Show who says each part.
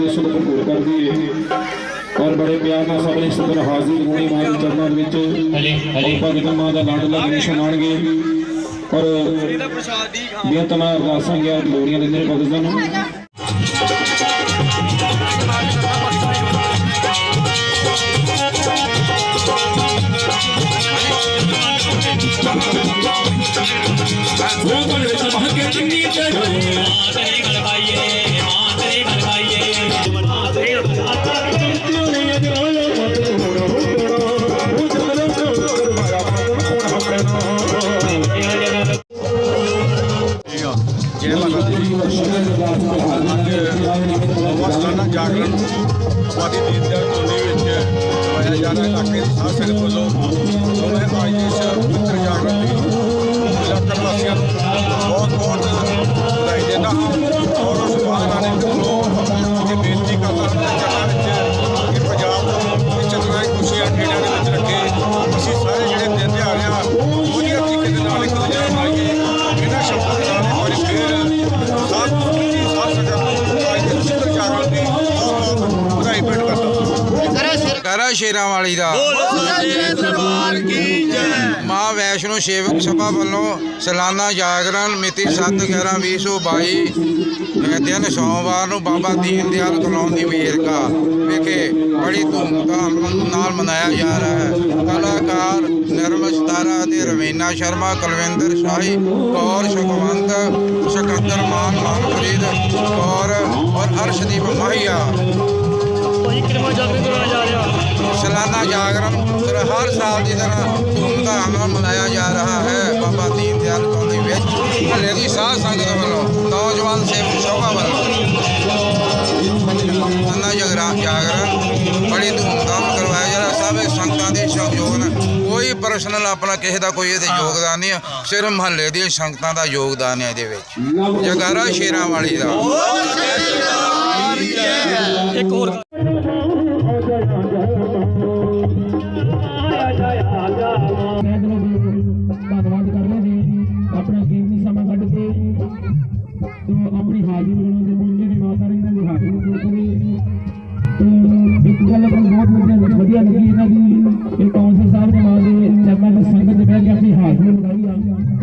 Speaker 1: ਉਦੇਸ਼ ਨੂੰ ਪੂਰਾ ਕਰਦੀ ਹੈ ਔਰ ਬੜੇ ਪਿਆਰ ਨਾਲ ਸਭ ਨੇ ਸਦਰ ਹਾਜ਼ਰ ਹੋਣੀ ਮਾਂ ਦੇ ਚਰਨਾਂ ਦੇ ਵਿੱਚ।
Speaker 2: ਹਲੇ ਹਲੇ
Speaker 1: ਭਗਤ ਮਾਂ ਦਾ ਲਾਡਲਾ ਗਣੇਸ਼ ਮਾਣਗੇ ਔਰ ਬੇਤਨਾ ਅਰਦਾਸਾਂ ਗਿਆ ਲੋੜੀਆਂ ਦਿੰਦੇ ਨੇ ਭਗਤਾਂ ਨੂੰ।
Speaker 2: ਮਾਂ ਤੇਰੀ ਗੱਲ ਪਾਈਏ
Speaker 3: ਦੀ ਨਵਾਂ ਸਾਲਾਨਾ ਜਾਗਰਣ। ਵਾਦੀ ਦੀਨ ਦੇ ਟੋਲੇ ਵਿੱਚ ਕਰਵਾਇਆ ਜਾ ਰਿਹਾ ਇਲਾਕੇ ਦੇ ਸਾਧ ਸੰਗਤ ਵੱਲੋਂ ਸੋ ਅੱਜ ਇਸ ਦੇ ਦੀ ਬਹੁਤ ਬਹੁਤ ਵਧਾਈ ਭੇਟ ਕਰਦਾ।
Speaker 4: ਕਰਾ ਸ਼ੇਰਾਂ ਵਾਲੀ ਦਾ। ਮਾਂ ਵੈਸ਼ਨੋ ਸੇਵਕ ਸਭਾ ਵੱਲੋਂ ਸਾਲਾਨਾ ਜਾਗਰਣ ਮਿਤੀ 7/11/2022 ਇਹ ਦਿਨ ਸੋਮਵਾਰ ਨੂੰ ਬਾਬਾ ਦੀਨ ਦਿਆਲ ਕਲੋਨੀ ਵੇਰਕਾ। ਵਿਖੇ ਬੜੀ ਧੂਮਧਾਮ ਨਾਲ ਮਨਾਇਆ ਜਾ ਰਿਹਾ ਹੈ। ਕਲਾਕਾਰ ਨਿਰਮਲ ਸਤਾਰਾ ਅਤੇ ਰਵੀਨਾ ਸ਼ਰਮਾ ਕੁਲਵਿੰਦਰ ਸ਼ਾਹੀ ਕੌਰ ਸੁਖਵੰਤ ਸਕੱਤਰ ਮਾਨ ਮਨਪ੍ਰੀਤ ਕੌਰ ਔਰ ਅਰਸ਼ਦੀਪ ਮਾਹੀਆ। ਸਾਲਾਨਾ ਜਾਗਰਣ ਫਿਰ ਹਰ ਸਾਲ ਦੀ ਤਰ੍ਹਾਂ ਧੂਮਧਾਮ ਨਾਲ ਮਨਾਇਆ ਜਾ ਰਿਹਾ ਹੈ। ਬਾਬਾ ਦੀਨ ਦਿਆਲ ਕੌਲੀ ਵਿੱਚ ਹਲੇ ਦੀ ਸਾਧ ਸੰਗਤ ਵੱਲੋਂ ਨੌਜਵਾਨ ਸੇਵਕ ਸਭਾ ਵੱਲੋਂ ਸਾਲਾਨਾ ਜਾਗਰਣ ਜਾਗਰਣ ਬੜੀ ਧੂਮਧਾਮ ਕਰਵਾਇਆ ਜਾ ਰਿਹਾ। ਸਭ ਸੰਗਤਾਂ ਦੇ ਸਹਿਯੋਗ ਨਾਲ ਕੋਈ ਪਰਸਨਲ ਆਪਣਾ ਕਿਸੇ ਦਾ ਕੋਈ ਇਹਦੇ ਯੋਗਦਾਨ ਨਹੀਂ ਹੈ। ਸਿਰਫ ਮਹੱਲੇ ਦੀਆਂ ਸੰਗਤਾਂ ਦਾ ਯੋਗਦਾਨ ਹੈ ਇਹਦੇ ਵਿੱਚ। ਜਗਾਰਾ ਸ਼ੇਰਾਂ ਵਾਲੀ ਦਾ
Speaker 1: ਧੰਨਵਾਦ ਕਰਨਾ ਜੀ। ਆਪਣਾ ਕੀਮਤੀ ਸਮਾਂ ਕੱਢ ਕੇ ਤੋ ਆਪਣੀ ਹਾਜ਼ਰੀ ਬਣਾਉਣ ਦੇ ਮੁੰਡੇ ਦੀ ਮਾਤਾ ਰਾਣੀ ਦੀ ਹਾਜ਼ਰੀ ਪੂਰੀ ਕਰੀ ਤੋ ਇੱਕ ਗੱਲ ਨੂੰ ਬਹੁਤ ਵਧੀਆ Thank you.